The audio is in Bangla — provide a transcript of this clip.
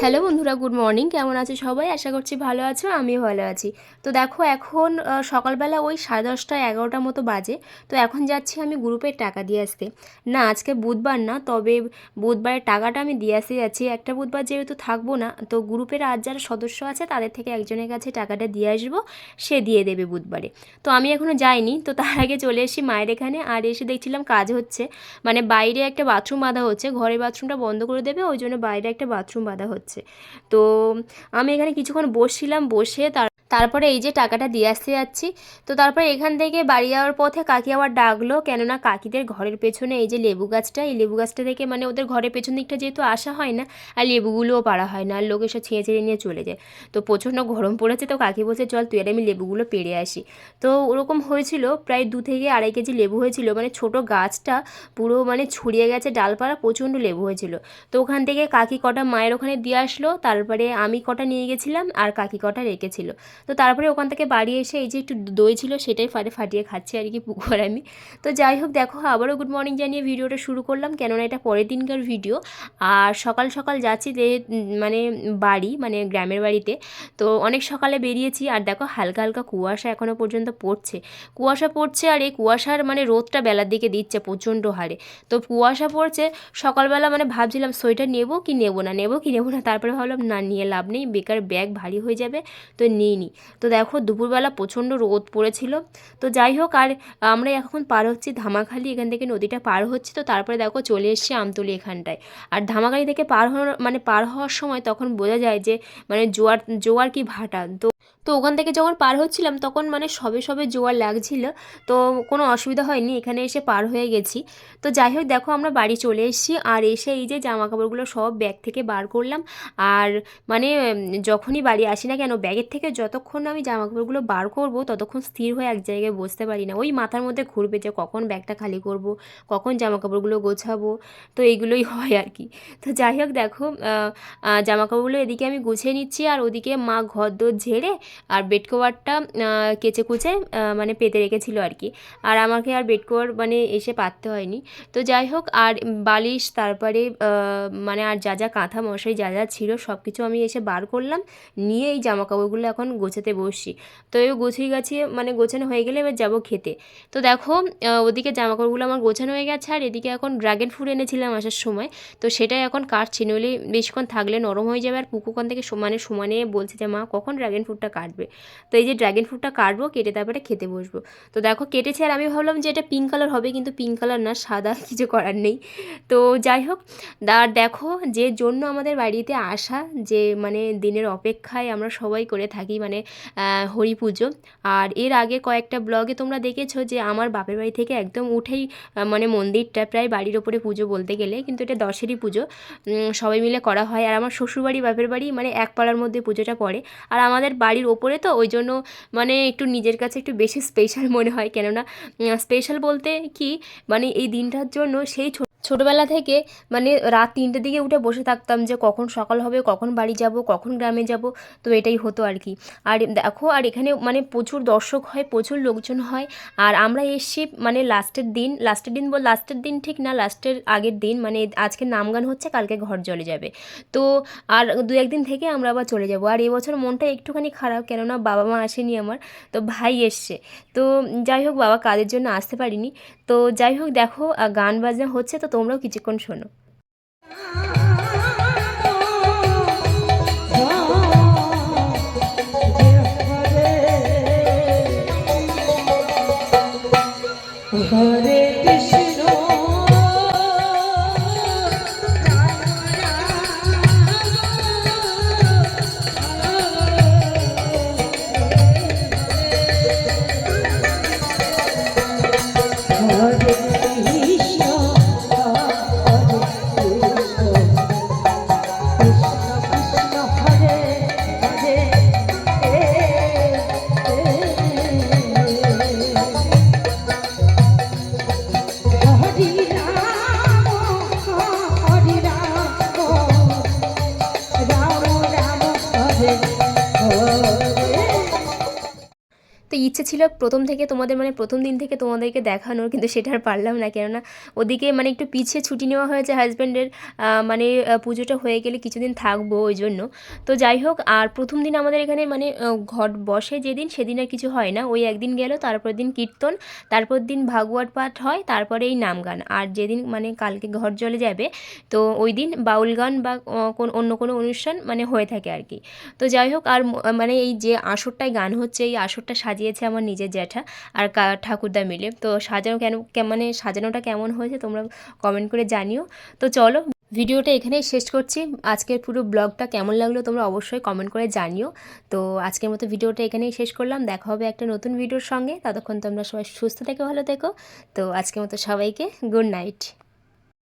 হ্যালো বন্ধুরা গুড মর্নিং কেমন আছো সবাই? আশা করছি ভালো আছো, আমিও ভালো আছি। তো দেখো, এখন সকালবেলা ওই সাড়ে দশটা, এগারোটার মতো বাজে। তো এখন যাচ্ছি আমি গ্রুপের টাকা দিয়ে আসতে। না, আজকে বুধবার না, তবে বুধবারের টাকাটা আমি দিয়ে আসতে যাচ্ছি। একটা বুধবার যেহেতু থাকব না, তো গ্রুপের আর যারা সদস্য আছে, তাদের থেকে একজনের কাছে টাকাটা দিয়ে আসব, সে দিয়ে দেবে বুধবারে। তো আমি এখনও যাইনি, তো তার আগে চলে এসেছি মায়ের এখানে, আর এসে দেখছিলাম কাজ হচ্ছে। মানে বাইরে একটা বাথরুম বাঁধা হচ্ছে, ঘরের বাথরুমটা বন্ধ করে দেবে, ওই জন্য বাইরে একটা বাথরুম বাঁধা হচ্ছে। তো আমি এখানে কিছুক্ষণ বসছিলাম বসে তার তারপরে এই যে টাকাটা দিয়ে আসতে যাচ্ছি, তো তারপরে এখান থেকে বাড়ি যাওয়ার পথে কাকি আবার ডাকলো, কেননা কাকিদের ঘরের পেছনে এই যে লেবু গাছটা, এই লেবু গাছটা থেকে মানে ওদের ঘরের পেছন দিকটা যেহেতু আসা হয় না, আর লেবুগুলোও পাড়া হয় না, আর লোক এসে ছিঁড়ে ছিঁড়ে নিয়ে চলে যায়। তো প্রচণ্ড গরম পড়েছে, তো কাকি বলছে, চল তুই আর আমি লেবুগুলো পেড়ে আসি। তো ওরকম হয়েছিল, প্রায় দু থেকে আড়াই কেজি লেবু হয়েছিল মানে ছোট গাছটা পুরো মানে ছড়িয়ে গেছে ডালপাড়া প্রচণ্ড লেবু হয়েছিল। তো ওখান থেকে কাকি কটা মায়ের ওখানে দিয়ে আসলো, তারপরে আমি কটা নিয়ে গেছিলাম, আর কাকি কটা রেখেছিল। তো তারপরে ওখান থেকে বাড়ি এসে এই যে একটু দই ছিল সেটাই ফাটে ফাটিয়ে খাচ্ছি আর কি পুকুর আমি। তো যাই হোক, দেখো, আবারও গুড মর্নিং জানিয়ে ভিডিওটা শুরু করলাম। কেননা এটা পরের দিনকার ভিডিও আর সকাল সকাল যাচ্ছি যে মানে বাড়ি মানে গ্রামের বাড়িতে। তো অনেক সকালে বেরিয়েছি আর দেখো, হালকা হালকা কুয়াশা এখনও পর্যন্ত পড়ছে। কুয়াশা পড়ছে আর এই কুয়াশার মানে রোদটা বেলার দিকে দিচ্ছে প্রচণ্ড হারে। তো কুয়াশা পড়ছে, সকালবেলা মানে ভাবছিলাম সোয়েটার নেব কি নেব না? নেব কি নেব না? তারপরে ভাবলাম, না, নিয়ে লাভ নেই। বেকার ব্যাগ ভারী হয়ে যাবে, তো নিইনি তো দেখো দুপুরবেলা প্রচণ্ড রোদ পড়েছিল। তো যাই হোক, আর আমরা এখন পার হচ্ছি ধামাখালি, এখান থেকে নদীটা পার হচ্ছে। তো তারপরে দেখো চলে এসছি আমতলি এখানটায়। আর ধামাখালি থেকে পার হওয়ার মানে পার হওয়ার সময় তখন বোঝা যায় যে মানে জোয়ার জোয়ার কি ভাটা। তো তো ওখান থেকে যখন পার হচ্ছিলাম তখন মানে সবে সবে জোয়ার লাগছিল, তো কোনো অসুবিধা হয়নি, এখানে এসে পার হয়ে গেছি। তো যাই হোক, দেখো আমরা বাড়ি চলে এসেছি, আর এসে এই যে জামা কাপড়গুলো সব ব্যাগ থেকে বার করলাম। আর মানে যখনই বাড়ি আসি না কেন, ব্যাগের থেকে যতক্ষণ আমি জামা কাপড়গুলো বার করব, ততক্ষণ স্থির হয়ে এক জায়গায় বসতে পারি না। ওই মাথার মধ্যে ঘুরবে যে কখন ব্যাগটা খালি করব, কখন জামা কাপড়গুলো গোছাবো, তো এইগুলোই হয় আর কি। তো যাই হোক, দেখো জামা কাপড়গুলো এদিকে আমি গুছিয়ে নিচ্ছি, আর ওদিকে মা ঘর দোর ঝেড়ে আর বেড কভারটা কেচে কুচে মানে পেতে রেখেছিল আর কি। আর আমাকে আর বেড কভার মানে এসে পাততে হয়নি। তো যাই হোক, আর বালিশ, তারপরে মানে আর যা যা কাঁথা মশাই যা যা ছিল সব কিছু আমি এসে বার করলাম। নিয়ে এই জামা কাপড়গুলো এখন গোছাতে বসছি। তো এই গুছিয়ে গাছিয়ে মানে গোছানো হয়ে গেলে এবার যাব খেতে। তো দেখো ওদিকে জামা কাপড়গুলো আমার গোছানো হয়ে গেছে, আর এদিকে এখন ড্রাগন ফ্রুট এনেছিলাম আসার সময়। তো সেটাই এখন কাটছি, নইলে বেশিক্ষণ থাকলে নরম হয়ে যাবে, আর পুকুরক্ষণ থেকে সমানে সমানে বলছে যে, মা, কখন ড্রাগন ফ্রুটটা কাটবে। তো এই যে ড্রাগন ফ্রুটটা কাটবো, কেটে তারপরে খেতে বসবো। তো দেখো কেটেছে আর আমি ভাবলাম যে এটা পিঙ্ক কালার হবে, কিন্তু পিঙ্ক কালার না, সাদা, কিছু করার নেই। তো যাই হোক আর দেখো যে জন্য আমাদের বাড়িতে আসা, যে মানে দিনের অপেক্ষায় আমরা সবাই করে থাকি মানে হরি পুজো। আর এর আগে কয়েকটা ব্লগে তোমরা দেখেছ যে আমার বাপের বাড়ি থেকে একদম উঠেই মানে মন্দিরটা প্রায় বাড়ির ওপরে পুজো বলতে গেলে, কিন্তু এটা দশেরই পুজো। সবাই মিলে করা হয়। আর আমার শ্বশুরবাড়ি, বাপের বাড়ি মানে এক পাড়ার মধ্যে পুজোটা পড়ে। আর আমাদের বাড়ির ওপরে তো, ওই জন্য মানে একটু নিজের কাছে একটু বেশি স্পেশাল মনে হয়। কেননা স্পেশাল বলতে কি মানে এই দিনটার জন্য সেই ছোটবেলা থেকে মানে রাত তিনটের দিকে উঠে বসে থাকতাম যে কখন সকাল হবে, কখন বাড়ি যাব, কখন গ্রামে যাব, তো এটাই হতো আর কি। আর দেখো, আর এখানে মানে প্রচুর দর্শক হয়, প্রচুর লোকজন হয়, আর আমরা এসছি মানে লাস্টের দিন লাস্টের দিন বল, লাস্টের দিন ঠিক না, লাস্টের আগের দিন মানে আজকে নামগান হচ্ছে, কালকে ঘর চলে যাবে। তো আর দু একদিন থেকে আমরা আবার চলে যাব, আর এবছর মনটা একটুখানি খারাপ, কেননা বাবা মা আসেনি আমার, তো ভাই এসছে। তো যাই হোক, বাবা কাজের জন্য আসতে পারিনি। তো যাই হোক, দেখো গান বাজনা হচ্ছে, তো তোমরাও কিছুক্ষণ শোনো। হরে রাম রাম হরে হরে তো ইচ্ছে ছিল প্রথম থেকে তোমাদের মানে প্রথম দিন থেকে তোমাদেরকে দেখানোর, কিন্তু সেটা আর পারলাম না। কেননা ওদিকে মানে একটু পিছিয়ে ছুটি নেওয়া হয়েছে হাজব্যান্ডের মানে পুজোটা হয়ে গেলে কিছুদিন থাকব ওই জন্য। তো যাই হোক, আর প্রথম দিন আমাদের এখানে মানে ঘট বসে যেদিন, সেদিন আর কিছু হয় না। ওই একদিন গেল তারপর দিন কীর্তন তারপর দিন ভাগবত পাঠ হয়, তারপরে এই নাম গান। আর যেদিন মানে কালকে ঘর জলে যাবে, তো ওই দিন বাউল গান বা কোন, অন্য কোনো অনুষ্ঠান মানে হয়ে থাকে আর কি। তো যাই হোক, আর মানে এই যে আসরটায় গান হচ্ছে, এই আসরটা সাজিয়েছে আমার নিজের জ্যাঠা আর ঠাকুরদা মিলে। তো সাজানো কেন মানে সাজানোটা কেমন হয়েছে তোমরা কমেন্ট করে জানিও। তো চলো, ভিডিওটা এখানেই শেষ করছি। আজকের পুরো ব্লগটা কেমন লাগল তোমরা অবশ্যই কমেন্ট করে জানিও। তো আজকের মতো ভিডিওটা এখানেই শেষ করলাম। দেখা হবে একটা নতুন ভিডিওর সঙ্গে। ততক্ষণ তোমরা সবাই সুস্থ থেকো, ভালো থেকো। তো আজকের মতো সবাইকে গুড নাইট